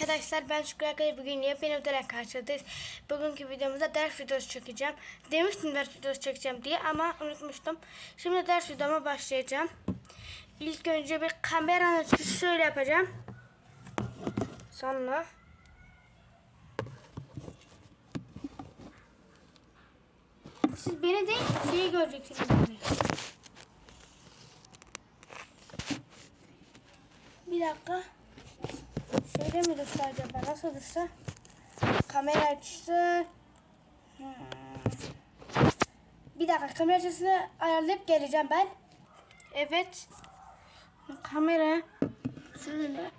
arkadaşlar ben Şükrü Akay bugün yepyeni videoyla karşınızdayız. Bugünkü videomuzda ders videosu çekeceğim. Demiştim ders videosu çekeceğim diye ama unutmuştum. Şimdi ders videoma başlayacağım. İlk önce bir kameranın açışı şöyle yapacağım. Sonra siz beni değil şeyi göreceksiniz. Bir dakika. Şöyle mi dursa acaba? Nasıl dursa? Kamera açısı. Hmm. Bir dakika kamera açısını ayarlayıp geleceğim ben. Evet. Kamera şöyle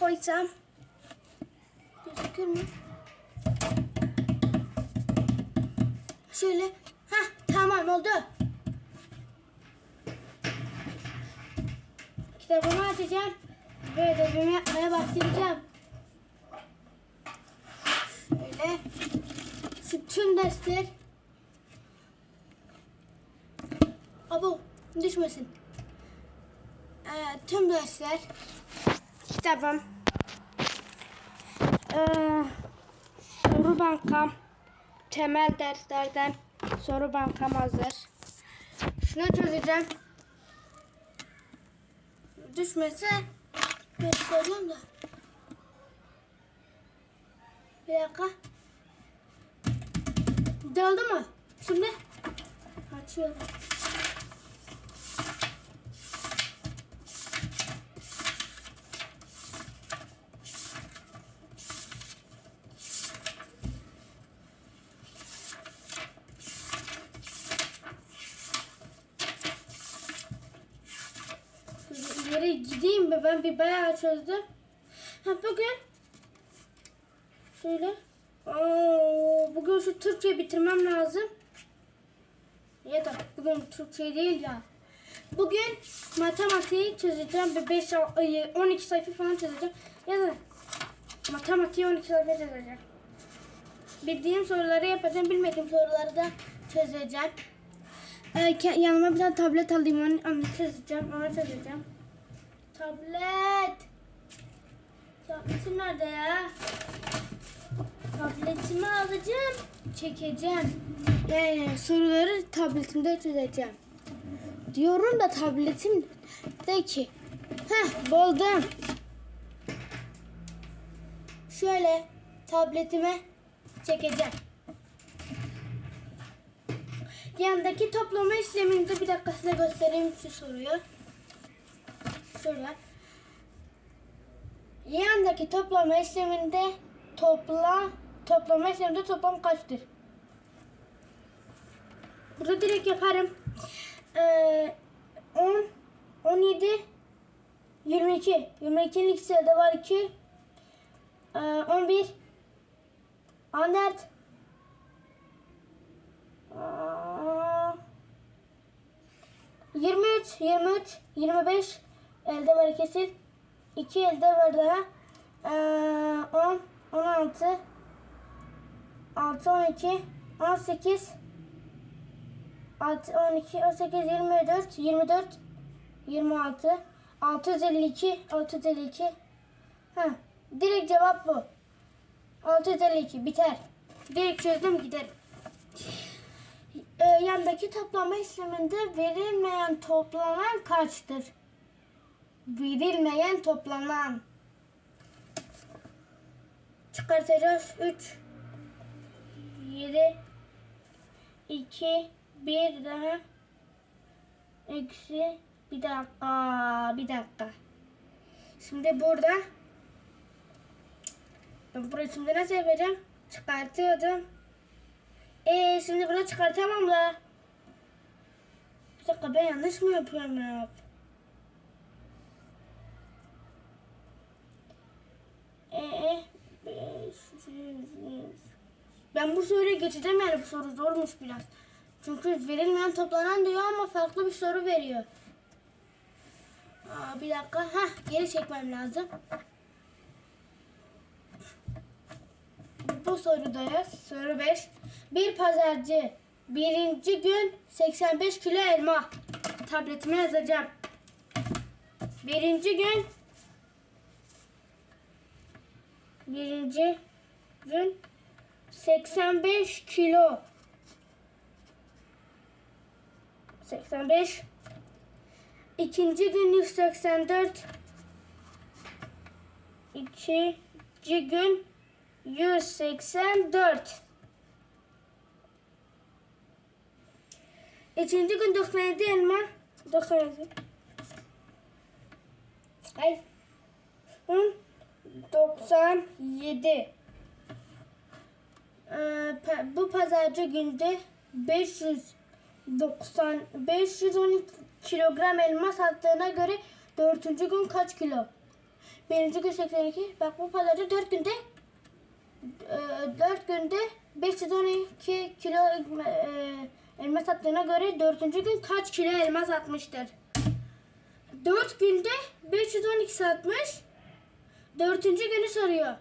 koysam. Gözükür mü? Şöyle. Hah tamam oldu. Kitabımı açacağım. Ve ödevimi yapmaya başlayacağım. Şöyle. Şu tüm dersler. Abo düşmesin. Ee, tüm dersler. Kitabım. Ee, soru bankam. Temel derslerden soru bankam hazır. Şunu çözeceğim. Düşmese gösteriyorum da. Bir dakika. Doldu mu? Şimdi açıyorum. Bir bayağı çözdüm. Ha bugün şöyle. Oo, bugün şu Türkçeyi bitirmem lazım. Ya da bugün Türkçe değil ya. Bugün matematiği çözeceğim. Bir 5 12 sayfa falan çözeceğim. Ya da matematiği 12 sayfa çözeceğim. Bildiğim soruları yapacağım. Bilmediğim soruları da çözeceğim. Ee, yanıma bir tane tablet alayım. Onu, onu çözeceğim. Onu çözeceğim. Tablet. Tabletim nerede ya? Tabletimi alacağım. Çekeceğim. Yani soruları tabletimde çözeceğim. Diyorum da tabletim de ki. Heh buldum. Şöyle tabletime çekeceğim. Yandaki toplama işleminde bir dakika size göstereyim şu soruyu. Şöyle. Yandaki toplama işleminde topla toplama işleminde toplam kaçtır? Burada direkt yaparım. Ee, 10 17 22 22'nin ikisi de var 2 ee, 11 14 Aa, 23, 23, 25 elde var kesin. 2 elde var daha. Ee, 10, 16, 6, 12, 18, 6, 12, 18, 24, 24, 26, 652, 652. Ha, direkt cevap bu. 652 biter. Direkt çözdüm giderim. Ee, yandaki toplama işleminde verilmeyen toplanan kaçtır? Verilmeyen toplanan. Çıkartacağız. 3 7 2 1 daha eksi bir dakika bir dakika. Şimdi burada ben burayı şimdi nasıl yapacağım? Çıkartıyordum. Ee şimdi bunu çıkartamam la. Bir dakika ben yanlış mı yapıyorum ya? Ee, beş yüz. Ben bu soruyu geçeceğim yani bu soru zormuş biraz. Çünkü verilmeyen toplanan diyor ama farklı bir soru veriyor. Aa, bir dakika. Hah geri çekmem lazım. Bu sorudayız. Soru 5. Bir pazarcı birinci gün 85 kilo elma. Tabletime yazacağım. Birinci gün Birinci gün 85 kilo. 85. İkinci gün 184. İkinci gün 184. Üçüncü gün 97 elma. 97. Ay. Hı? 97. Ee, bu pazarcı günde 590 512 kilogram elma sattığına göre dördüncü gün kaç kilo? Birinci gün 82. Bak bu pazarcı 4 günde e, 4 günde 512 kilo e, elma sattığına göre dördüncü gün kaç kilo elma satmıştır? 4 günde 512 satmış. Dördüncü günü soruyor.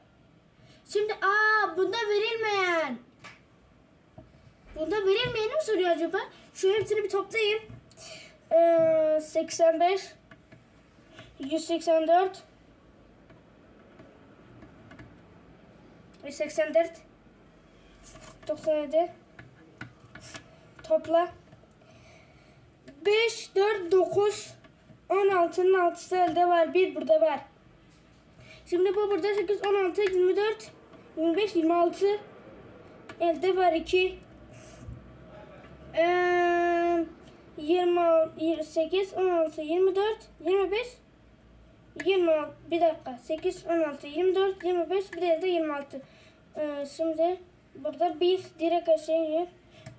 Şimdi aa bunda verilmeyen. Bunda verilmeyeni mi soruyor acaba? Şu hepsini bir toplayayım. Ee, 85 184 184 97 Topla 5 4 9 16'nın 6'sı elde var. 1 burada var. Şimdi bu burada 8 16 24 25 26 elde var 2 ee, 20 28 16 24 25 26 bir dakika. 8 16 24 25 bir de elde 26 ee, şimdi burada bir direkt aşağıya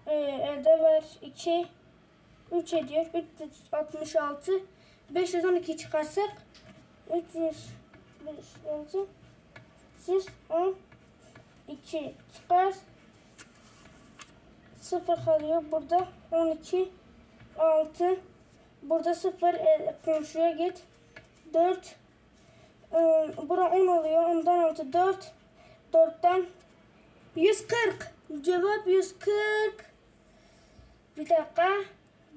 ee, elde var 2 3 ediyor. 366 512 çıkarsak 300 5 6 112 çıkar. 0 kalıyor. Burada 12 6 burada 0 e, komşuya git. 4 e, bura 10 oluyor. Ondan 6 4 4'ten 140 cevap 140 bir dakika.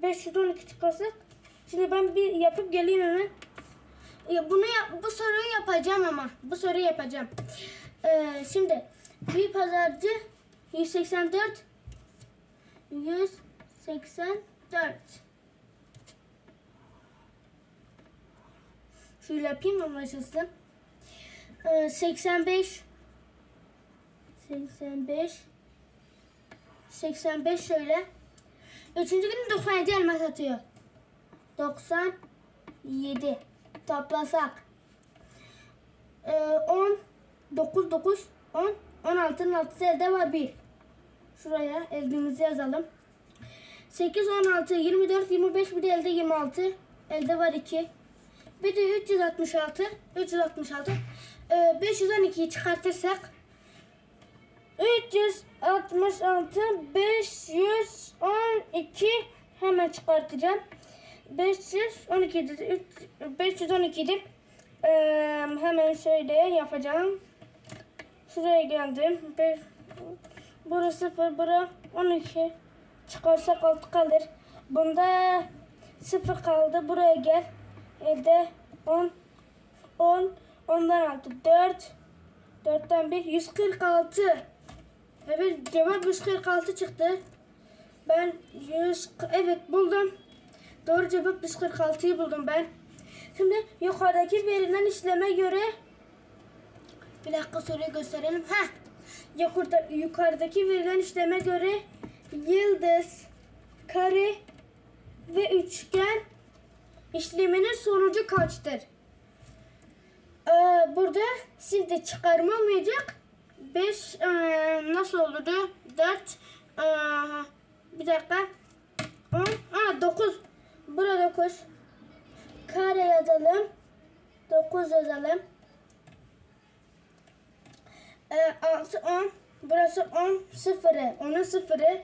512 çıkarsak. Şimdi ben bir yapıp geleyim hemen bunu yap, bu soruyu yapacağım ama bu soruyu yapacağım Ee, şimdi bir pazarcı 184 184 Şöyle yapayım anlaşılsın. Ee, 85 85 85 şöyle. Üçüncü gün 97 elma satıyor. 97 toplasak. Ee, 10 9 9 10 16'nın 6'sı elde var 1. Şuraya eldimizi yazalım. 8 16 24 25 bir de elde 26. Elde var 2. Bir de 366 366 ee, 512'yi çıkartırsak 366 512 hemen çıkartacağım. 512 idi. 512 idi. Ee, hemen şöyle yapacağım. Şuraya geldim. Beş, burası 0, bura 12. Çıkarsak 6 kalır. Bunda 0 kaldı. Buraya gel. Elde 10 10 ondan 6 4 4'ten 1 146 Evet cevap 146 çıktı. Ben 100 evet buldum. Doğru cevap 146'yı buldum ben. Şimdi yukarıdaki verilen işleme göre bir dakika soruyu gösterelim. Ha. Yukarıda, yukarıdaki verilen işleme göre yıldız, kare ve üçgen işleminin sonucu kaçtır? Ee, burada şimdi çıkarma olmayacak. 5 nasıl olurdu? 4 bir dakika 10 Aa 9 Burada 9 Kare yazalım. 9 yazalım. Ee, 6 10 Burası 10 sıfırı. 10'un sıfırı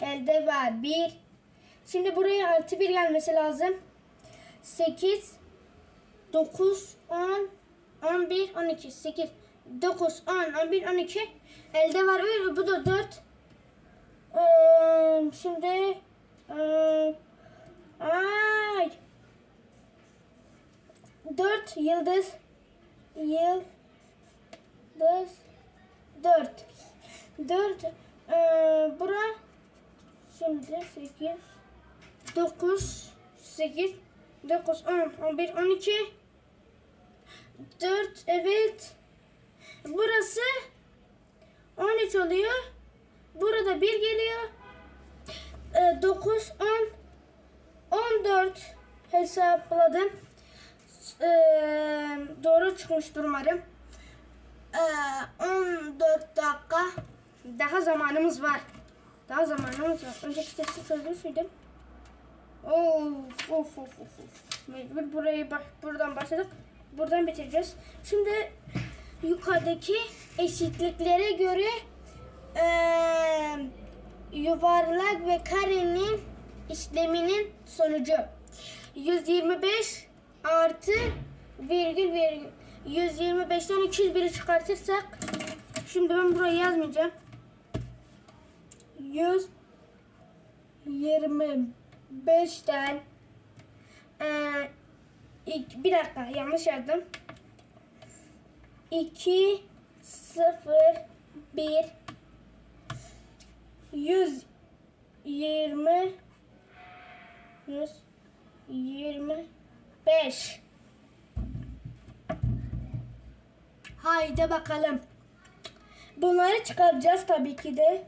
Elde var. 1 Şimdi buraya artı 1 gelmesi lazım. 8 9 10 11 12 8 9 10 11 12 elde var. Öyle bu da 4 ee, şimdi ee, ay. 4 yıldız. Yıl 4 e, bura. Şimdi 8 9 8 9 10 11 12 4 evet. Burası 13 oluyor. Burada 1 geliyor. E, 9 10 14 hesapladım e, doğru çıkmıştır umarım e, 14 dakika daha zamanımız var daha zamanımız var önceki testi çözmüşydüm Of of of of. of. Mecbur burayı bak buradan başladık. Buradan bitireceğiz. Şimdi yukarıdaki eşitliklere göre eee, yuvarlak ve karenin işleminin sonucu. 125 artı virgül virgül. 125'ten 201'i çıkartırsak şimdi ben burayı yazmayacağım. 100 25'ten eee ilk- bir dakika yanlış yazdım. 2 0 1 120 125 Haydi bakalım. Bunları çıkaracağız tabii ki de.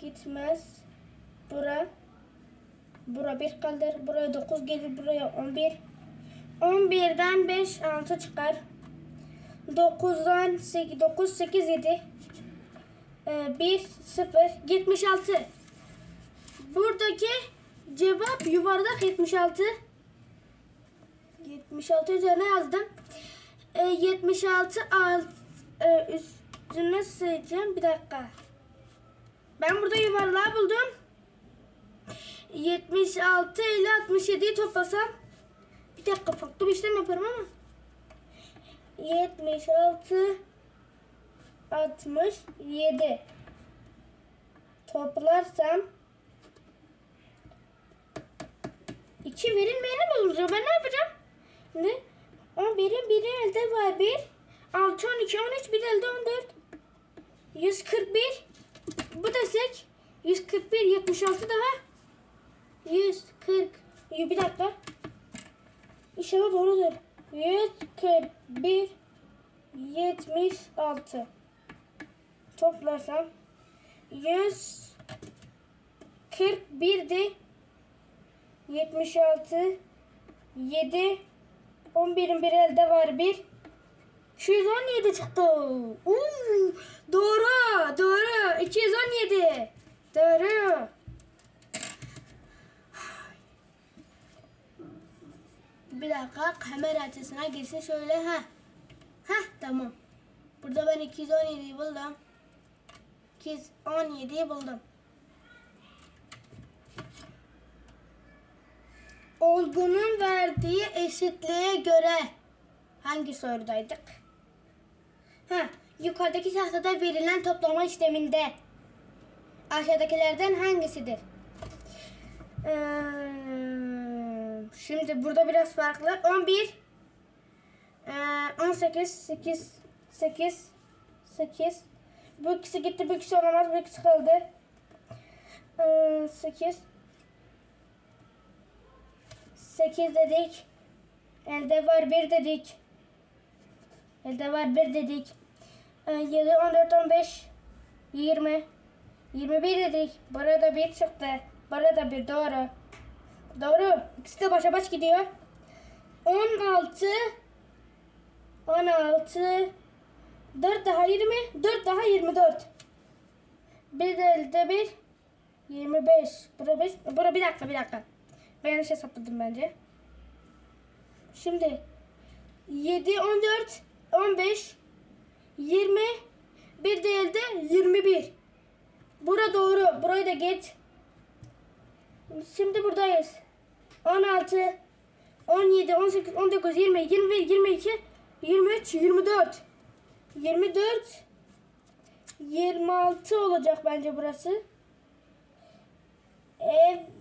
Gitmez. Bura. Bura 1 kalır. Buraya 9 gelir. Buraya 11. 11'den 5 6 çıkar. 9'dan 8 9 8 7. 1 0 76. Buradaki cevap yuvarlak 76. 76 üzerine yazdım. E, 76 alt e, üstüne sayacağım. Bir dakika. Ben burada yuvarlağı buldum. 76 ile 67'yi toplasam bir dakika farklı bir işlem yaparım ama 76 67 toplarsam 2 verilmeyeni mi bulacağım? Ben ne yapacağım? Ne? 11'in biri elde var. 1 6 12 13 bir elde 14 141 bu desek 141 76 daha. 140 bir dakika. İnşallah doğrudur 141 76 toplarsam. 141 de 76 7 11'in bir elde var 1 217 çıktı. Uuu, doğru, doğru. 217. Doğru. Bir dakika kamera açısına girsin şöyle ha. Ha tamam. Burada ben 217'yi buldum. 217'yi buldum. Olgunun verdiği eşitliğe göre hangi sorudaydık? Ha, yukarıdaki tahtada verilen toplama işleminde aşağıdakilerden hangisidir? Ee, şimdi burada biraz farklı. 11 ee, 18 8 8 8 bu ikisi gitti bu ikisi olamaz bu ikisi kaldı. Ee, 8 8 dedik. Elde var 1 dedik. Elde var 1 dedik. Ee, 7, 14, 15, 20, 21 dedik. Burada 1 çıktı. Burada 1 doğru. Doğru. İkisi de başa baş gidiyor. 16, 16, 4 daha 20, 4 daha 24. Bir de elde 1, 25. Bura 5, bura bir dakika bir dakika. Ben yanlış hesapladım bence. Şimdi 7, 14, 15, 20, bir de elde 21. Bura doğru. Burayı da geç. Şimdi buradayız. 16, 17, 18, 19, 20, 21, 22, 23, 24. 24, 26 olacak bence burası. Ev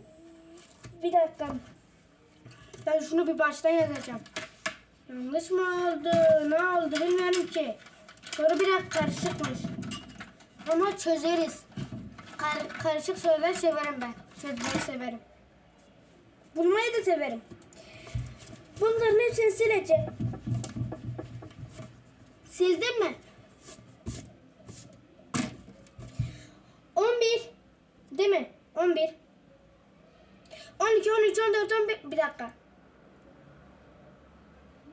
bir dakika. Ben şunu bir baştan yazacağım. Yanlış mı oldu? Ne oldu bilmiyorum ki. Soru biraz karışıkmış. Ama çözeriz. Kar- karışık sorular severim ben. Çözmeyi severim. Bulmayı da severim. Bunların hepsini sileceğim. Sildin mi? 11 değil mi? 11 12, 13, 14, 15 bir dakika.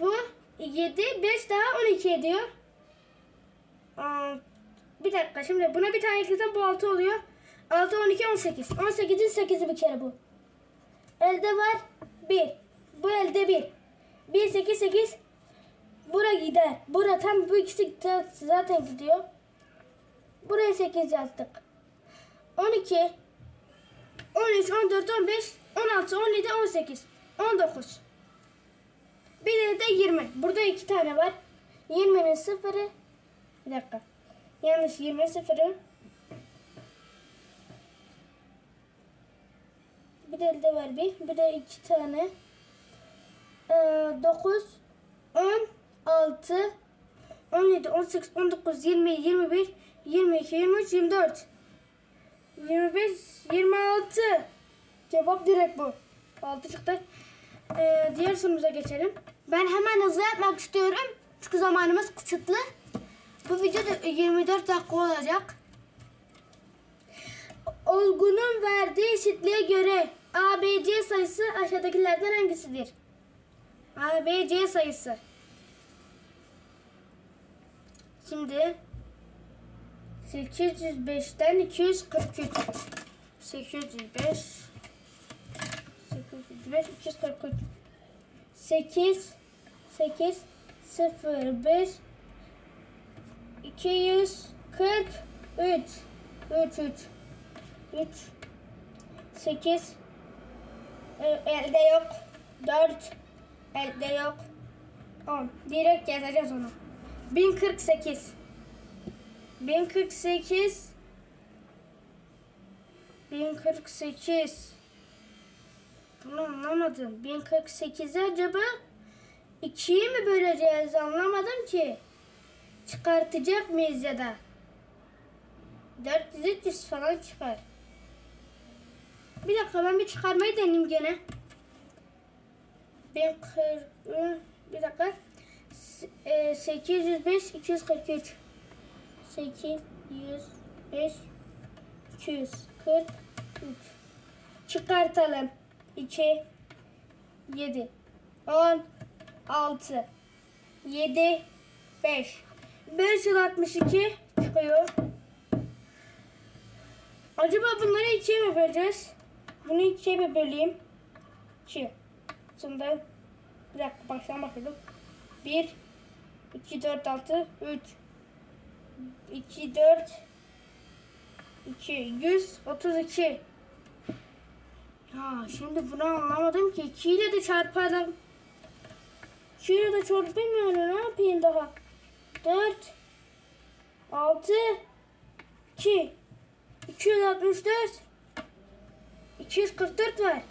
Bu 7, 5 daha 12 ediyor. Aa, bir dakika şimdi buna bir tane eklesem bu 6 oluyor. 6, 12, 18. 18'in 8'i bir kere bu. Elde var 1. Bu elde 1. 1, 8, 8. Bura gider. Bura tam bu ikisi za- zaten gidiyor. Buraya 8 yazdık. 12, 13, 14, 15, 16, 17, 18, 19. Bir de 20. Burada iki tane var. 20'nin sıfırı. Bir dakika. Yanlış 20 sıfırı. Bir de elde var bir. Bir de iki tane. Ee, 9, 10, 6, 17, 18, 19, 20, 21, 22, 23, 24. 25, 26. Cevap direkt bu. 6 çıktı. Ee, diğer sorumuza geçelim. Ben hemen hızlı yapmak istiyorum. Çünkü zamanımız kısıtlı. Bu video da 24 dakika olacak. Olgunun verdiği eşitliğe göre ABC sayısı aşağıdakilerden hangisidir? ABC sayısı. Şimdi 805'ten 243. 805 805 243 8 8 0 5 243 3 3 3 3 8 e, elde yok 4 elde yok 10 direkt yazacağız onu 1048 1048 1048 Bunu anlamadım. 1048'i acaba ikiye mi böleceğiz anlamadım ki. Çıkartacak mıyız ya da? 400 300 falan çıkar. Bir dakika ben bir çıkarmayı deneyeyim gene. 1040 bir dakika. S- e, 805 243 805 243 Çıkartalım. 2 7 10 6 7 5 562 çıkıyor. Acaba bunları ikiye mi böleceğiz? Bunu ikiye mi böleyim? 2. Şimdi bir dakika baştan bakalım. 1 2 4 6 3 2 4 2 132 Ya şimdi bunu anlamadım ki. 2 ile de çarpalım 2 ile de çarpamıyorum ne yapayım daha? 4 6 2 264 244 var.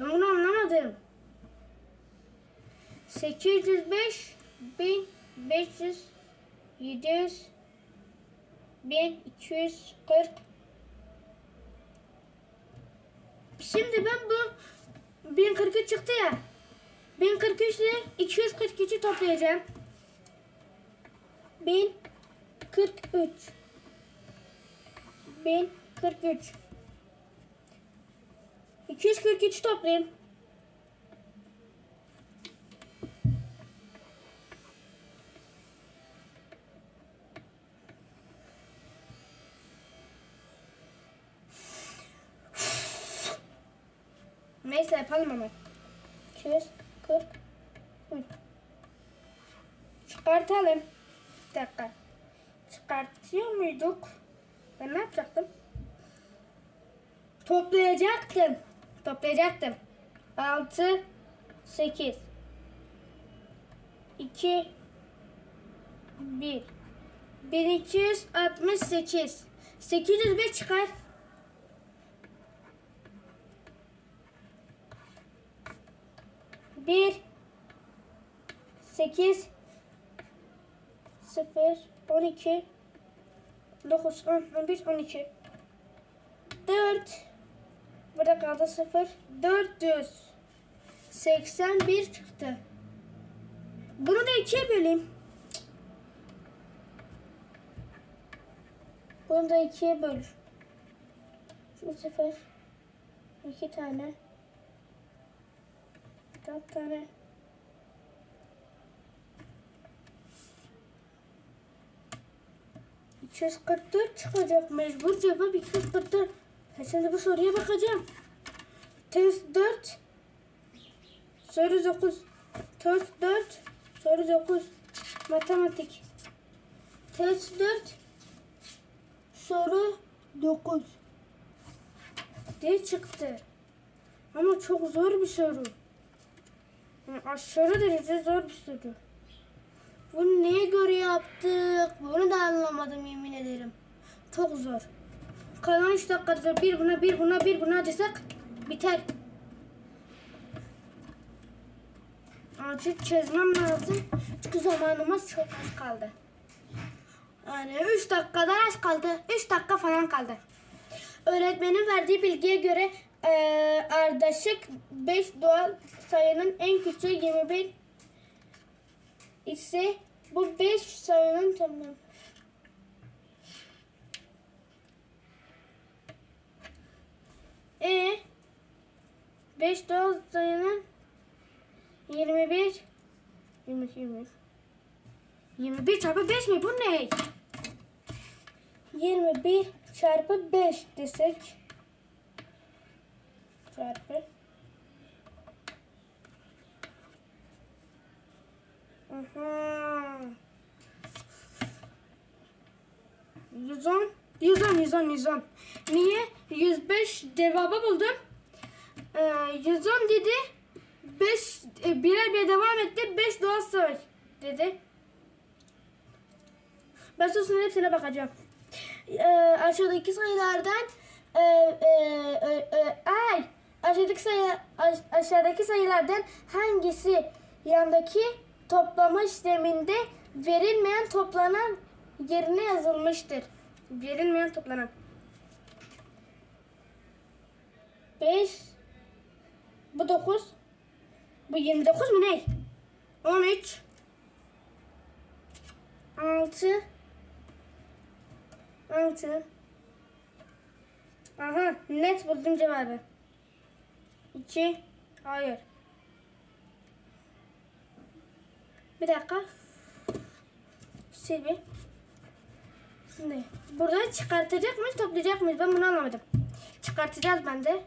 Ben bunu anlamadım. 805 1500 700 1240 Şimdi ben bu 1043 çıktı ya. 1043 ile 243'ü toplayacağım. 1043 1043 243 toplayayım. Yapalım hemen. 243 Çıkartalım. Bir dakika. Çıkartıyor muyduk? Ben ne yapacaktım? Toplayacaktım. Toplayacaktım. 6 8 2 1 1268 805 çıkar. Bir, sekiz, sıfır, on iki, 9, 10, 11, 12. 4. Burada kaldı 0. 481 çıktı. Bunu da ikiye böleyim. Bunu da ikiye böl. Şu sefer iki tane. Dört tane. Dört çıkacak mecbur cevap 244. Ben şimdi bu soruya bakacağım. Test 4 soru 9 Test 4 soru 9 matematik Test 4 soru 9 diye çıktı. Ama çok zor bir soru. Yani aşırı derece zor bir soru. Bunu neye göre yaptık? Bunu da anlamadım yemin ederim. Çok zor. Kalan 3 dakikada bir buna bir buna bir buna desek biter. Acil çözmem lazım. Çünkü zamanımız çok az kaldı. Yani 3 dakikadan az kaldı. 3 dakika falan kaldı. Öğretmenin verdiği bilgiye göre eee ardışık 5 doğal sayının en küçüğü 21 ise bu 5 sayının tamam. E 5 doğal sayının 21 22 21 21 çarpı 5 mi? Bu ne? 21 çarpı 5 desek çarpı Aha. 110 110 110 110 Niye? 105 cevabı buldum. Ee, 110 dedi. 5 e, birer bir devam etti. 5 doğal sayı dedi. Ben sosunun hepsine bakacağım. Ee, aşağıdaki sayılardan e, e, e, e, ay aşağıdaki sayı aş- aşağıdaki sayılardan hangisi yandaki toplama işleminde verilmeyen toplanan yerine yazılmıştır? Verilmeyen toplanan. 5 bu 9 bu 29 mu ne? 13 6 6 Aha net buldum cevabı. 2 Hayır. Bir dakika. Sil bir. Şimdi burada çıkartacak mıyız toplayacak mıyız? Ben bunu anlamadım. Çıkartacağız bence.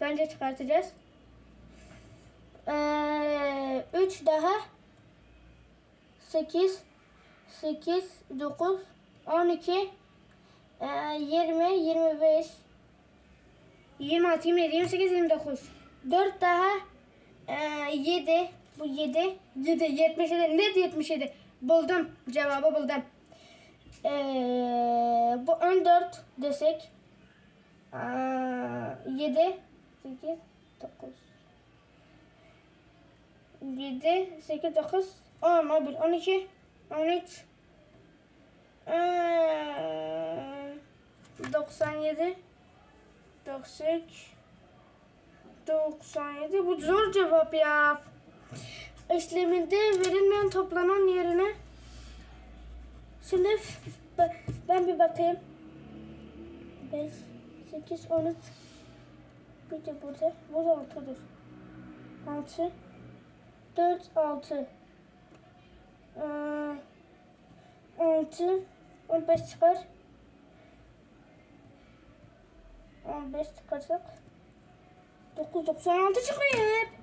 Bence çıkartacağız. Ee, 3 daha 8 8 9 12 ee, 20 25 26 27 28 29 4 daha ee, 7 bu 7 7 77 net 77 buldum. Cevabı buldum. Ee, bu 14 desek ee, 7 8 9 7 8 9 10 11 12 13 ee, 97 93 97 bu zor cevap ya. İşleminde verilmeyen toplanan yerine Şimdi ben, bir bakayım. 5 8 13 bir de burada. Bu da 6'dır. 6 4 6 ee, 6 15 çıkar. 15 çıkarsak 9 96 çıkıyor hep.